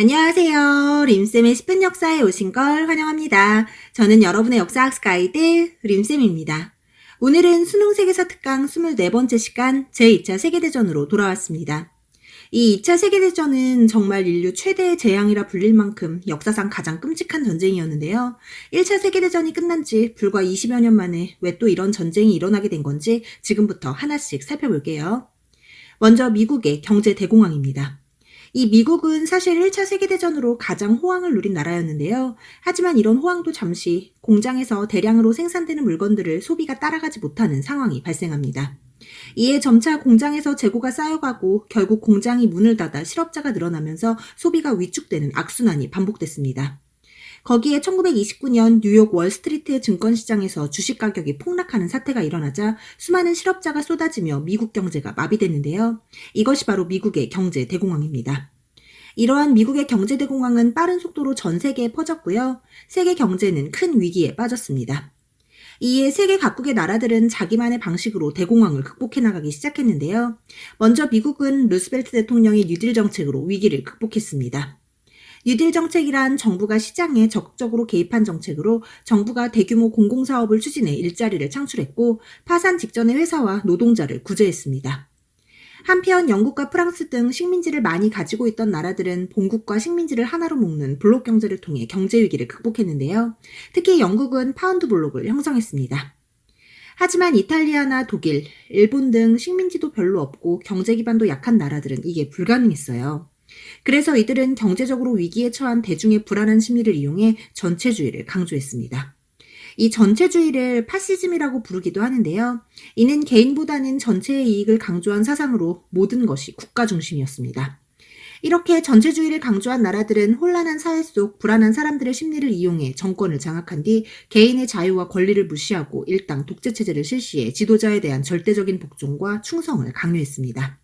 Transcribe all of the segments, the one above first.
안녕하세요. 림쌤의 10분 역사에 오신 걸 환영합니다. 저는 여러분의 역사학습 가이드 림쌤입니다. 오늘은 수능 세계사 특강 24번째 시간 제2차 세계대전으로 돌아왔습니다. 이 2차 세계대전은 정말 인류 최대의 재앙이라 불릴 만큼 역사상 가장 끔찍한 전쟁이었는데요. 1차 세계대전이 끝난 지 불과 20여 년 만에 왜 또 이런 전쟁이 일어나게 된 건지 지금부터 하나씩 살펴볼게요. 먼저 미국의 경제 대공황입니다. 이 미국은 사실 1차 세계대전으로 가장 호황을 누린 나라였는데요. 하지만 이런 호황도 잠시 공장에서 대량으로 생산되는 물건들을 소비가 따라가지 못하는 상황이 발생합니다. 이에 점차 공장에서 재고가 쌓여가고 결국 공장이 문을 닫아 실업자가 늘어나면서 소비가 위축되는 악순환이 반복됐습니다. 거기에 1929년 뉴욕 월스트리트 증권시장에서 주식 가격이 폭락하는 사태가 일어나자 수많은 실업자가 쏟아지며 미국 경제가 마비됐는데요. 이것이 바로 미국의 경제 대공황입니다. 이러한 미국의 경제 대공황은 빠른 속도로 전 세계에 퍼졌고요. 세계 경제는 큰 위기에 빠졌습니다. 이에 세계 각국의 나라들은 자기만의 방식으로 대공황을 극복해 나가기 시작했는데요. 먼저 미국은 루스벨트 대통령의 뉴딜 정책으로 위기를 극복했습니다. 뉴딜 정책이란 정부가 시장에 적극적으로 개입한 정책으로 정부가 대규모 공공사업을 추진해 일자리를 창출했고 파산 직전의 회사와 노동자를 구제했습니다. 한편 영국과 프랑스 등 식민지를 많이 가지고 있던 나라들은 본국과 식민지를 하나로 묶는 블록 경제를 통해 경제 위기를 극복했는데요. 특히 영국은 파운드 블록을 형성했습니다. 하지만 이탈리아나 독일, 일본 등 식민지도 별로 없고 경제 기반도 약한 나라들은 이게 불가능했어요. 그래서 이들은 경제적으로 위기에 처한 대중의 불안한 심리를 이용해 전체주의를 강조했습니다. 이 전체주의를 파시즘이라고 부르기도 하는데요. 이는 개인보다는 전체의 이익을 강조한 사상으로 모든 것이 국가 중심이었습니다. 이렇게 전체주의를 강조한 나라들은 혼란한 사회 속 불안한 사람들의 심리를 이용해 정권을 장악한 뒤 개인의 자유와 권리를 무시하고 일당 독재체제를 실시해 지도자에 대한 절대적인 복종과 충성을 강요했습니다.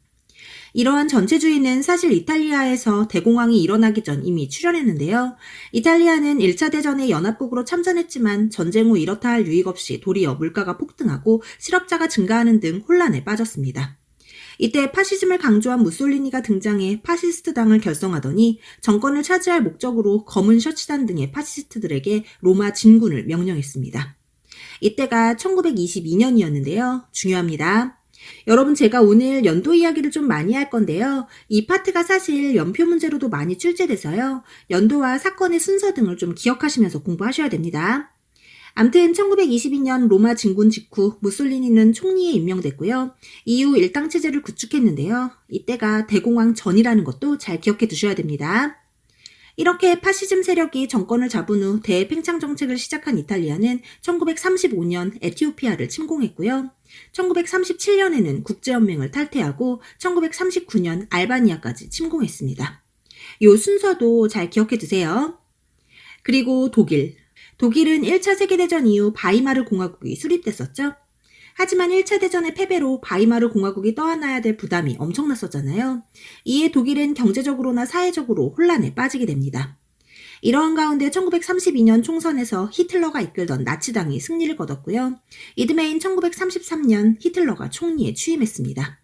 이러한 전체주의는 사실 이탈리아에서 대공황이 일어나기 전 이미 출현했는데요. 이탈리아는 1차 대전에 연합국으로 참전했지만 전쟁 후 이렇다 할 유익 없이 도리어 물가가 폭등하고 실업자가 증가하는 등 혼란에 빠졌습니다. 이때 파시즘을 강조한 무솔리니가 등장해 파시스트 당을 결성하더니 정권을 차지할 목적으로 검은 셔츠단 등의 파시스트들에게 로마 진군을 명령했습니다. 이때가 1922년이었는데요. 중요합니다. 여러분 제가 오늘 연도 이야기를 좀 많이 할 건데요. 이 파트가 사실 연표 문제로도 많이 출제돼서요. 연도와 사건의 순서 등을 좀 기억하시면서 공부하셔야 됩니다. 암튼 1922년 로마 진군 직후 무솔리니는 총리에 임명됐고요. 이후 일당 체제를 구축했는데요. 이때가 대공황 전이라는 것도 잘 기억해 두셔야 됩니다. 이렇게 파시즘 세력이 정권을 잡은 후 대팽창 정책을 시작한 이탈리아는 1935년 에티오피아를 침공했고요. 1937년에는 국제연맹을 탈퇴하고 1939년 알바니아까지 침공했습니다. 이 순서도 잘 기억해 두세요. 그리고 독일. 독일은 1차 세계대전 이후 바이마르 공화국이 수립됐었죠. 하지만 1차 대전의 패배로 바이마르 공화국이 떠안아야 될 부담이 엄청났었잖아요. 이에 독일은 경제적으로나 사회적으로 혼란에 빠지게 됩니다. 이러한 가운데 1932년 총선에서 히틀러가 이끌던 나치당이 승리를 거뒀고요. 이듬해인 1933년 히틀러가 총리에 취임했습니다.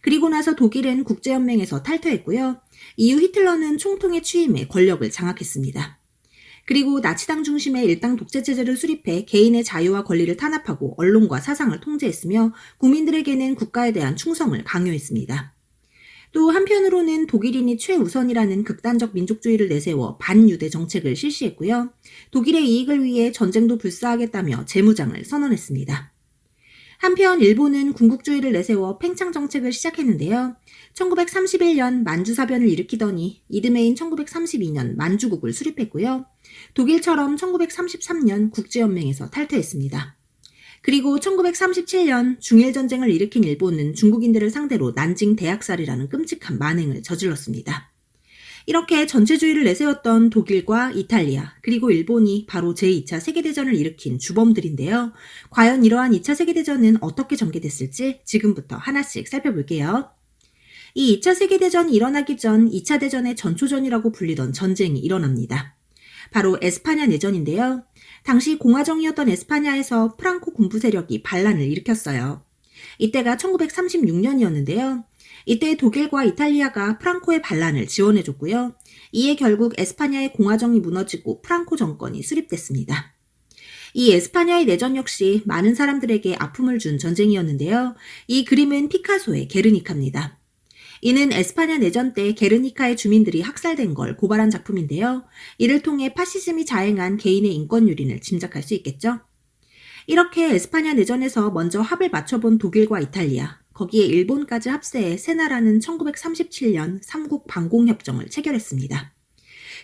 그리고 나서 독일은 국제연맹에서 탈퇴했고요. 이후 히틀러는 총통에 취임해 권력을 장악했습니다. 그리고 나치당 중심의 일당 독재체제를 수립해 개인의 자유와 권리를 탄압하고 언론과 사상을 통제했으며 국민들에게는 국가에 대한 충성을 강요했습니다. 또 한편으로는 독일인이 최우선이라는 극단적 민족주의를 내세워 반유대 정책을 실시했고요. 독일의 이익을 위해 전쟁도 불사하겠다며 재무장을 선언했습니다. 한편 일본은 군국주의를 내세워 팽창 정책을 시작했는데요. 1931년 만주사변을 일으키더니 이듬해인 1932년 만주국을 수립했고요. 독일처럼 1933년 국제연맹에서 탈퇴했습니다. 그리고 1937년 중일전쟁을 일으킨 일본은 중국인들을 상대로 난징 대학살이라는 끔찍한 만행을 저질렀습니다. 이렇게 전체주의를 내세웠던 독일과 이탈리아, 그리고 일본이 바로 제2차 세계대전을 일으킨 주범들인데요. 과연 이러한 2차 세계대전은 어떻게 전개됐을지 지금부터 하나씩 살펴볼게요. 이 2차 세계대전이 일어나기 전 2차 대전의 전초전이라고 불리던 전쟁이 일어납니다. 바로 에스파냐 내전인데요. 당시 공화정이었던 에스파냐에서 프랑코 군부 세력이 반란을 일으켰어요. 이때가 1936년이었는데요. 이때 독일과 이탈리아가 프랑코의 반란을 지원해줬고요. 이에 결국 에스파냐의 공화정이 무너지고 프랑코 정권이 수립됐습니다. 이 에스파냐의 내전 역시 많은 사람들에게 아픔을 준 전쟁이었는데요. 이 그림은 피카소의 게르니카입니다. 이는 에스파냐 내전 때 게르니카의 주민들이 학살된 걸 고발한 작품인데요. 이를 통해 파시즘이 자행한 개인의 인권 유린을 짐작할 수 있겠죠. 이렇게 에스파냐 내전에서 먼저 합을 맞춰본 독일과 이탈리아, 거기에 일본까지 합세해 세 나라는 1937년 삼국 방공협정을 체결했습니다.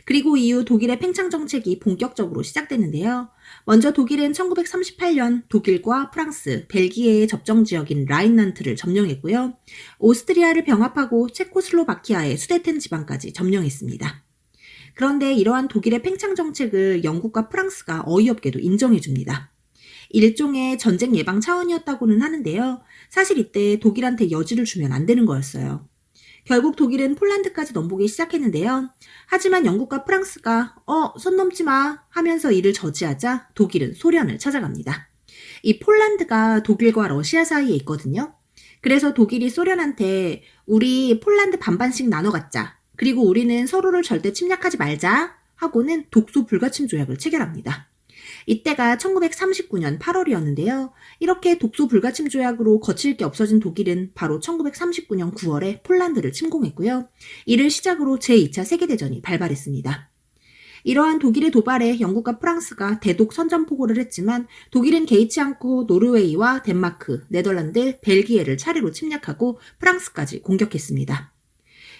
그리고 이후 독일의 팽창 정책이 본격적으로 시작됐는데요. 먼저 독일은 1938년 독일과 프랑스, 벨기에의 접정 지역인 라인난트를 점령했고요. 오스트리아를 병합하고 체코슬로바키아의 수데텐 지방까지 점령했습니다. 그런데 이러한 독일의 팽창 정책을 영국과 프랑스가 어이없게도 인정해 줍니다. 일종의 전쟁 예방 차원이었다고는 하는데요. 사실 이때 독일한테 여지를 주면 안 되는 거였어요. 결국 독일은 폴란드까지 넘보기 시작했는데요. 하지만 영국과 프랑스가 어, 손 넘지 마 하면서 이를 저지하자 독일은 소련을 찾아갑니다. 이 폴란드가 독일과 러시아 사이에 있거든요. 그래서 독일이 소련한테 우리 폴란드 반반씩 나눠 갖자. 그리고 우리는 서로를 절대 침략하지 말자 하고는 독소 불가침 조약을 체결합니다. 이때가 1939년 8월이었는데요. 이렇게 독소 불가침 조약으로 거칠 게 없어진 독일은 바로 1939년 9월에 폴란드를 침공했고요. 이를 시작으로 제2차 세계대전이 발발했습니다. 이러한 독일의 도발에 영국과 프랑스가 대독 선전포고를 했지만 독일은 개의치 않고 노르웨이와 덴마크, 네덜란드, 벨기에를 차례로 침략하고 프랑스까지 공격했습니다.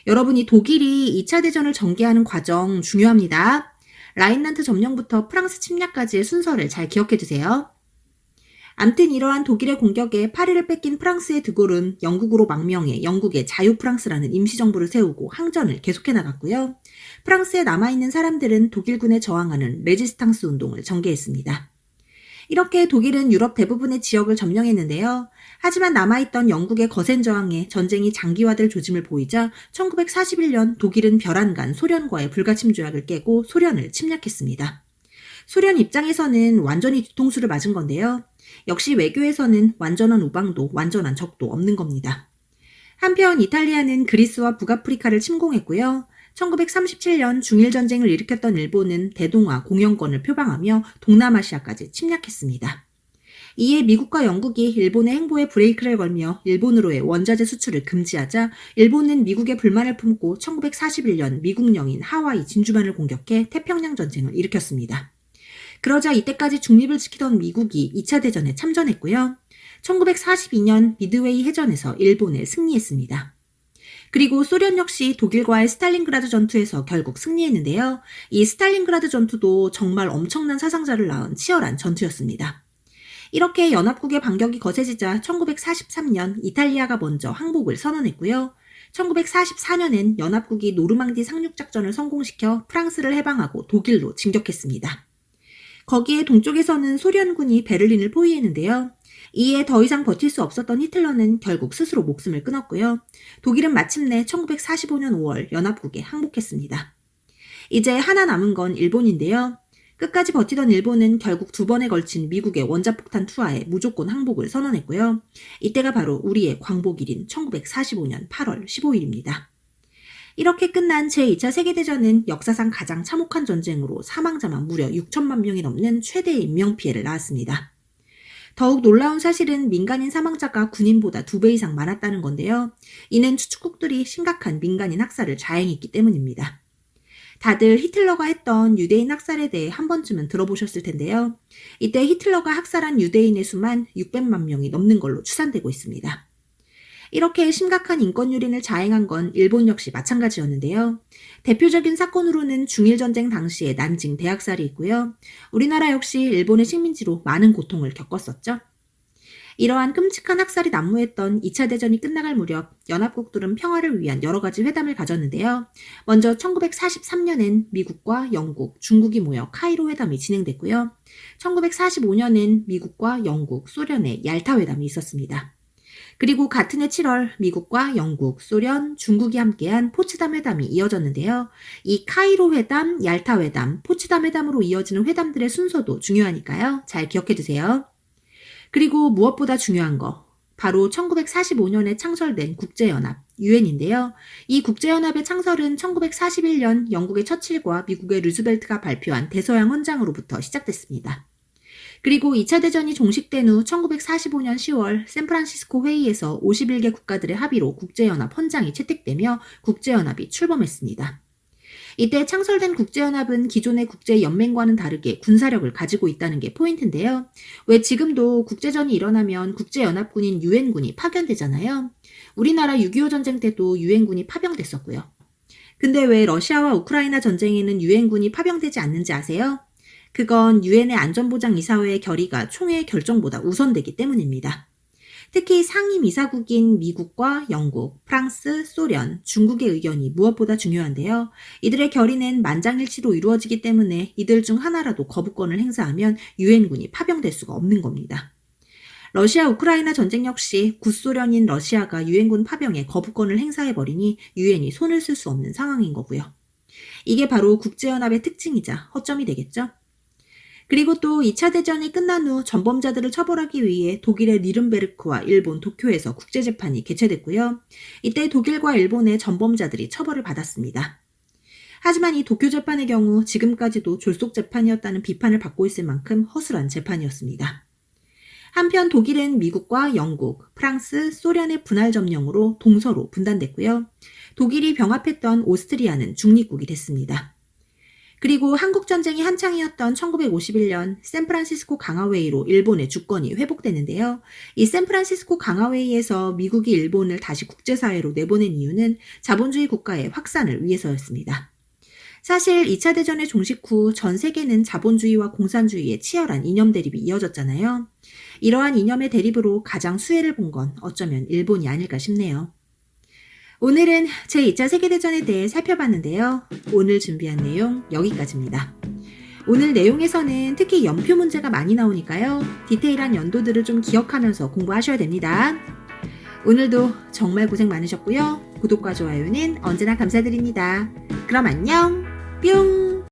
여러분이 독일이 2차 대전을 전개하는 과정 중요합니다. 라인난트 점령부터 프랑스 침략까지의 순서를 잘 기억해 두세요. 암튼 이러한 독일의 공격에 파리를 뺏긴 프랑스의 드골은 영국으로 망명해 영국의 자유 프랑스라는 임시정부를 세우고 항전을 계속해 나갔고요. 프랑스에 남아있는 사람들은 독일군에 저항하는 레지스탕스 운동을 전개했습니다. 이렇게 독일은 유럽 대부분의 지역을 점령했는데요. 하지만 남아있던 영국의 거센 저항에 전쟁이 장기화될 조짐을 보이자 1941년 독일은 벼란간 소련과의 불가침 조약을 깨고 소련을 침략했습니다. 소련 입장에서는 완전히 뒤통수를 맞은 건데요. 역시 외교에서는 완전한 우방도 완전한 적도 없는 겁니다. 한편 이탈리아는 그리스와 북아프리카를 침공했고요. 1937년 중일전쟁을 일으켰던 일본은 대동아 공영권을 표방하며 동남아시아까지 침략했습니다. 이에 미국과 영국이 일본의 행보에 브레이크를 걸며 일본으로의 원자재 수출을 금지하자 일본은 미국의 불만을 품고 1941년 미국령인 하와이 진주만을 공격해 태평양 전쟁을 일으켰습니다. 그러자 이때까지 중립을 지키던 미국이 2차 대전에 참전했고요. 1942년 미드웨이 해전에서 일본에 승리했습니다. 그리고 소련 역시 독일과의 스탈린그라드 전투에서 결국 승리했는데요. 이 스탈린그라드 전투도 정말 엄청난 사상자를 낳은 치열한 전투였습니다. 이렇게 연합국의 반격이 거세지자 1943년 이탈리아가 먼저 항복을 선언했고요. 1944년엔 연합국이 노르망디 상륙작전을 성공시켜 프랑스를 해방하고 독일로 진격했습니다. 거기에 동쪽에서는 소련군이 베를린을 포위했는데요. 이에 더 이상 버틸 수 없었던 히틀러는 결국 스스로 목숨을 끊었고요. 독일은 마침내 1945년 5월 연합국에 항복했습니다. 이제 하나 남은 건 일본인데요. 끝까지 버티던 일본은 결국 두 번에 걸친 미국의 원자폭탄 투하에 무조건 항복을 선언했고요. 이때가 바로 우리의 광복일인 1945년 8월 15일입니다. 이렇게 끝난 제2차 세계대전은 역사상 가장 참혹한 전쟁으로 사망자만 무려 6천만 명이 넘는 최대의 인명피해를 낳았습니다. 더욱 놀라운 사실은 민간인 사망자가 군인보다 두 배 이상 많았다는 건데요. 이는 추축국들이 심각한 민간인 학살을 자행했기 때문입니다. 다들 히틀러가 했던 유대인 학살에 대해 한 번쯤은 들어보셨을 텐데요. 이때 히틀러가 학살한 유대인의 수만 600만 명이 넘는 걸로 추산되고 있습니다. 이렇게 심각한 인권 유린을 자행한 건 일본 역시 마찬가지였는데요. 대표적인 사건으로는 중일전쟁 당시의 난징 대학살이 있고요. 우리나라 역시 일본의 식민지로 많은 고통을 겪었었죠. 이러한 끔찍한 학살이 난무했던 2차 대전이 끝나갈 무렵 연합국들은 평화를 위한 여러 가지 회담을 가졌는데요. 먼저 1943년엔 미국과 영국, 중국이 모여 카이로 회담이 진행됐고요. 1945년엔 미국과 영국, 소련의 얄타 회담이 있었습니다. 그리고 같은 해 7월 미국과 영국, 소련, 중국이 함께한 포츠담 회담이 이어졌는데요. 이 카이로 회담, 얄타 회담, 포츠담 회담으로 이어지는 회담들의 순서도 중요하니까요. 잘 기억해 두세요. 그리고 무엇보다 중요한 거. 바로 1945년에 창설된 국제연합, 유엔인데요. 이 국제연합의 창설은 1941년 영국의 처칠과 미국의 루즈벨트가 발표한 대서양 헌장으로부터 시작됐습니다. 그리고 2차 대전이 종식된 후 1945년 10월 샌프란시스코 회의에서 51개 국가들의 합의로 국제연합 헌장이 채택되며 국제연합이 출범했습니다. 이때 창설된 국제연합은 기존의 국제연맹과는 다르게 군사력을 가지고 있다는 게 포인트인데요. 왜 지금도 국제전이 일어나면 국제연합군인 유엔군이 파견되잖아요. 우리나라 6.25 전쟁 때도 유엔군이 파병됐었고요. 근데 왜 러시아와 우크라이나 전쟁에는 유엔군이 파병되지 않는지 아세요? 그건 유엔의 안전보장이사회의 결의가 총회 결정보다 우선되기 때문입니다. 특히 상임 이사국인 미국과 영국, 프랑스, 소련, 중국의 의견이 무엇보다 중요한데요. 이들의 결의는 만장일치로 이루어지기 때문에 이들 중 하나라도 거부권을 행사하면 유엔군이 파병될 수가 없는 겁니다. 러시아 우크라이나 전쟁 역시 구소련인 러시아가 유엔군 파병에 거부권을 행사해버리니 유엔이 손을 쓸 수 없는 상황인 거고요. 이게 바로 국제연합의 특징이자 허점이 되겠죠. 그리고 또 2차 대전이 끝난 후 전범자들을 처벌하기 위해 독일의 니른베르크와 일본 도쿄에서 국제재판이 개최됐고요. 이때 독일과 일본의 전범자들이 처벌을 받았습니다. 하지만 이 도쿄 재판의 경우 지금까지도 졸속 재판이었다는 비판을 받고 있을 만큼 허술한 재판이었습니다. 한편 독일은 미국과 영국, 프랑스, 소련의 분할 점령으로 동서로 분단됐고요. 독일이 병합했던 오스트리아는 중립국이 됐습니다. 그리고 한국 전쟁이 한창이었던 1951년 샌프란시스코 강화회의로 일본의 주권이 회복되는데요. 이 샌프란시스코 강화회의에서 미국이 일본을 다시 국제사회로 내보낸 이유는 자본주의 국가의 확산을 위해서였습니다. 사실 2차 대전의 종식 후 전 세계는 자본주의와 공산주의의 치열한 이념 대립이 이어졌잖아요. 이러한 이념의 대립으로 가장 수혜를 본 건 어쩌면 일본이 아닐까 싶네요. 오늘은 제2차 세계대전에 대해 살펴봤는데요. 오늘 준비한 내용 여기까지입니다. 오늘 내용에서는 특히 연표 문제가 많이 나오니까요. 디테일한 연도들을 좀 기억하면서 공부하셔야 됩니다. 오늘도 정말 고생 많으셨고요. 구독과 좋아요는 언제나 감사드립니다. 그럼 안녕! 뿅!